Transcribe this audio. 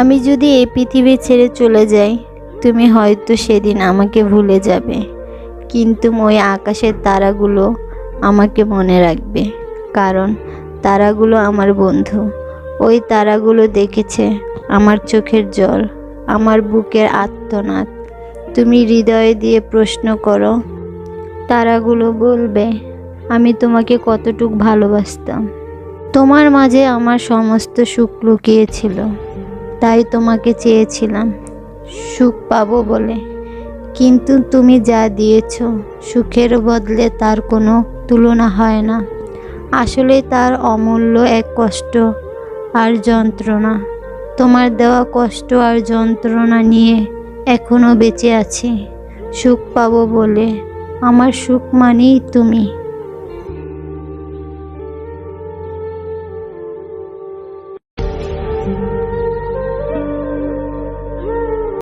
আমি যদি এই পৃথিবী ছেড়ে চলে যাই, তুমি হয়তো সেদিন আমাকে ভুলে যাবে। কিন্তু ওই আকাশের তারাগুলো আমাকে মনে রাখবে, কারণ তারাগুলো আমার বন্ধু। ওই তারাগুলো দেখেছে আমার চোখের জল, আমার বুকের আত্মনাদ তুমি হৃদয়ে দিয়ে প্রশ্ন করো, তারাগুলো বলবে, আমি তোমাকে কতটুক ভালোবাসতাম? তোমার মাঝে আমার সমস্ত সুখ লুকিয়েছিল তাই তোমাকে চেয়েছিলাম। সুখ পাবো বলে। কিন্তু তুমি যা দিয়েছ, সুখের বদলে তার কোনো তুলনা হয় না। আসলে তার অমূল্য এক কষ্ট আর যন্ত্রণা। তোমার দেওয়া কষ্ট আর যন্ত্রণা নিয়ে এখনও বেঁচে আছি। সুখ পাবো বলে। আমার সুখ মানেই তুমি।